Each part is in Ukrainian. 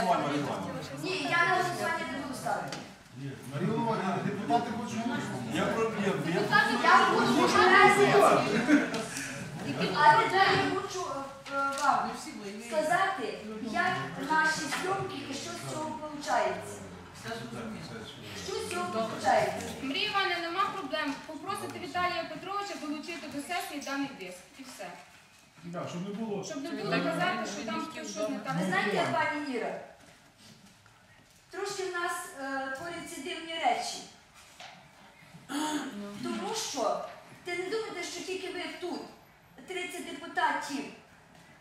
голосування, Марія Іванівна. Ні, я на голосування не буду ставити. Марія Іванівна, депутати хочуть голосувати. Я про я, я, буду наразі. Але я хочу е, вам сказати, як наші зйомки і що з цього виходить. Що з цього виходить? Мрія Івановна, нема проблем. Попросити Віталія Петровича долучити до сесії даний диск. І все. Да, щоб не було. Щоб не було казати, що там щось не так. Ви знаєте, пані Іра, трошки в нас е, творяться дивні речі. Тому що ти не думаєте, що тільки ви тут, 30 депутатів,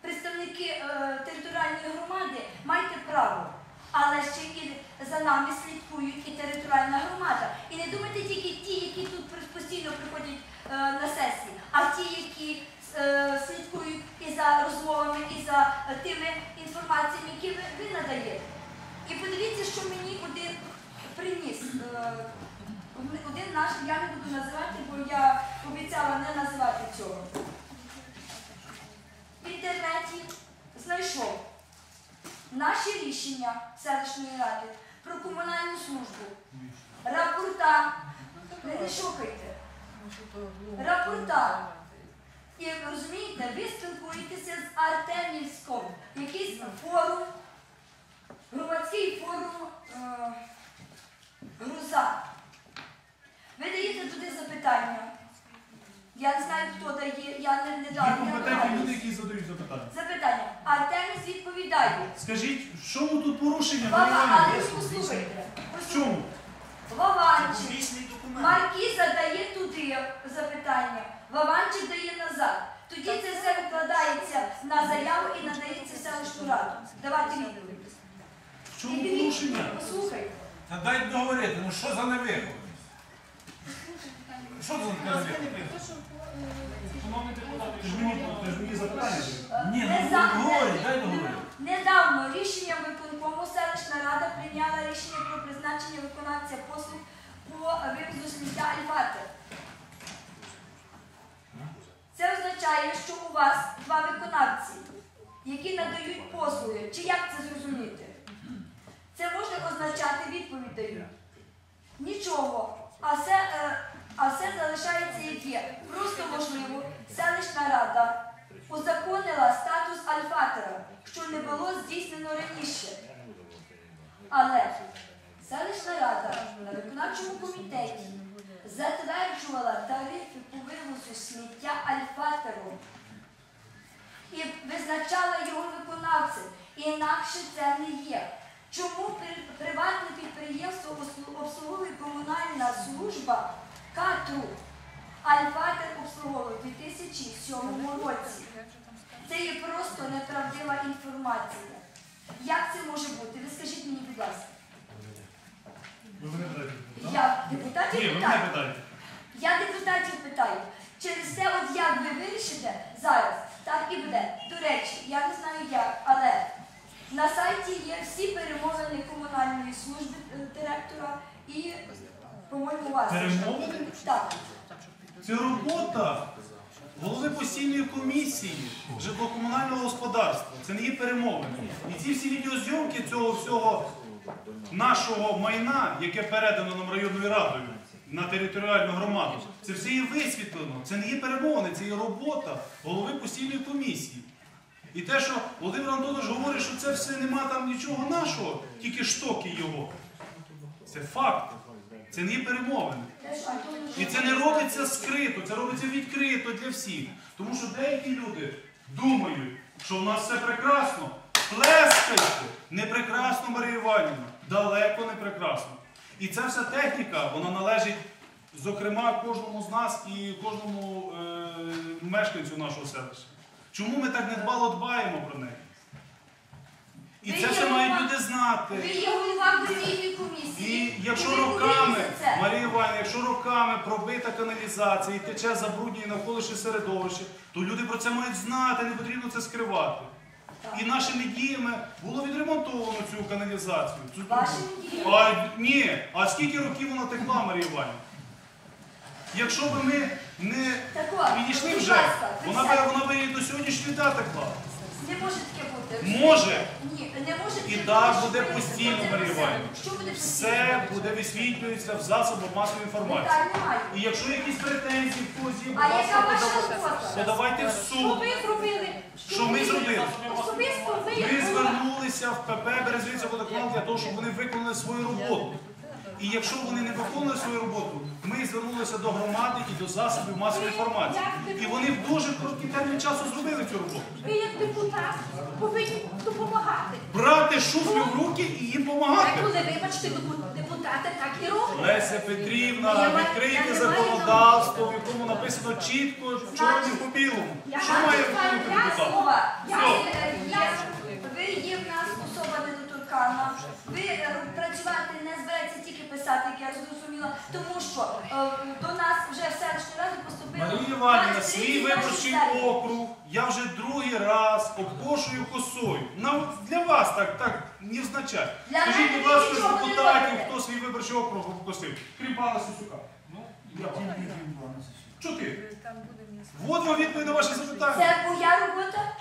представники е, територіальної громади, маєте право. Але ще і за нами слідкують і територіальна громада. І не думайте тільки ті, які тут постійно приходять е, на сесії, а ті, які е, слідкують і за розмовами, і за е, тими інформаціями, які ви, надаєте. І подивіться, що мені один приніс. е, один наш, я не буду називати, бо я обіцяла не називати цього. В інтернеті знайшов наші рішення селищної ради про комунальну службу, рапорта. Не шукайте. Рапорта. І розумієте, ви з Артемівськом, якийсь форум, громадський форум е, Груза. Ви даєте туди запитання. Я не знаю, хто дає, я не, не Є дала. я компетентні люди, які задають запитання. Запитання. Артеміс відповідає. Скажіть, в чому тут порушення? Баба, Марія але ж послухайте. В чому? Вованчик. Маркіз задає туди запитання. Вованчик дає назад. Тоді це все викладається на заяву і надається в селищну раду. Давайте відповідь. В чому порушення? Послухайте. Та дайте договорити, ну що за невихованість? Що за невихованість? Ти ж мені, ти ж мені запитання. задаєш. Ні, ну дай договорити. Недавно рішенням виконкому селищна рада прийняла рішення про призначення виконавця послуг по вивозу сміття Альфатер. Це означає, що у вас два виконавці, які надають послуги. Чи як це зрозуміти? Це може означати відповідь. Нічого. А все, е, а все залишається як є. Просто можливо, селищна рада узаконила статус альфатера, що не було здійснено раніше. Але селищна рада на виконавчому комітеті затверджувала тарифи по вивозу сміття альфатеру і визначала його виконавцем. Інакше це не є. Чому приватне підприємство обслуговує комунальна служба КАТРУ Альфатер обслуговує у 2007 році? Це є просто неправдива інформація. Як це може бути? Ви скажіть мені, будь ласка. Ви мене питаєте? так? Я депутатів Ні, ви питаю. питаєте. Я депутатів питаю. Через те, от як ви вирішите зараз, так і буде. До речі, я не знаю як, але на сайті є всі перемовини комунальної служби е, директора і, по-моєму, вас. Перемовини? Так. Це робота голови постійної комісії житлово-комунального господарства. Це не є перемовини. І ці всі відеозйомки цього всього нашого майна, яке передано нам районною радою на територіальну громаду, це все є висвітлено. Це не є перемовини, це є робота голови постійної комісії. І те, що Володимир Антонович говорить, що це все нема там нічого нашого, тільки штоки його. Це факт. Це не є перемовини. І це не робиться скрито, це робиться відкрито для всіх. Тому що деякі люди думають, що в нас все прекрасно. Плескайте! Не прекрасно, Марія Іванівна. Далеко не прекрасно. І ця вся техніка, вона належить, зокрема, кожному з нас і кожному е, мешканцю нашого селища. Чому ми так недбало дбаємо про неї? І Ви це все мають люди знати. Ви є голова постійної комісії. І якщо ви роками, це. Марія Іванівна, якщо роками пробита каналізація і тече забруднює навколишнє середовище, то люди про це мають знати, не потрібно це скривати. І нашими діями було відремонтовано цю каналізацію. Цю. Вашими діями? А, ні, а скільки років вона текла, Марія Іванівна? Якщо б ми не Так от, підійшли будь вже, ласка, вона присядьте. б вона б і до сьогоднішньої дати текла. Не може таке бути. Може. Ні, не може І таке так бути, буде що постійно, Марія все. Іванівна. Що буде постійно? Все буде висвітлюється в засобах масової інформації. Питань немає. І якщо якісь претензії хтось є, будь А яка ласка, ваша подавайте- робота? подавайте в Що суд. ви зробили? Що ми зробили? Особисто ви Ми голова. звернулися в ПП Березвиця водоканал для того, щоб вони виконали свою роботу. І якщо вони не виконали свою роботу, ми звернулися до громади і до засобів масової інформації. І вони в дуже короткий термін часу зробили цю роботу. Ви як депутат повинні допомагати. Брати шуфлю в руки і їм допомагати. Деколи, вибачте, депутати так і роблять. Леся Петрівна, відкрийте законодавство, в якому написано чітко, чорним по білому. Що має я депутат? Ви є, в нас особа недоторкана. Ви е, працювати не збираєтеся тільки писати, як я зрозуміла, тому що е, до нас вже в селищну раду поступило. Марія Іванівна, 23 свій наші виборчий округ я вже другий раз обкошую косою. На, для вас так, так не означає. Для Скажіть, мене будь ласка, з нічого не депутатів, робите. хто свій виборчий округ обкосив? Крім пана Сусюка. Ну, я вам. Чотири. От вам відповідь на ваше запитання. Це моя робота.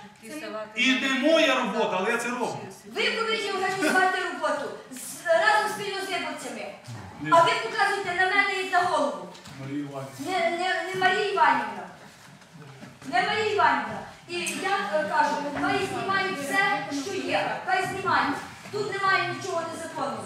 І не моя робота, але я це роблю. Ви повинні організувати роботу з- разом спільно з виборцями. А ви показуєте на мене і на голову. Марія Іванівна. Не, не, не Марія Іванівна. Не Марія Іванівна. І я е, кажу, хай знімають все, що є. Хай знімають. Тут немає нічого незаконного.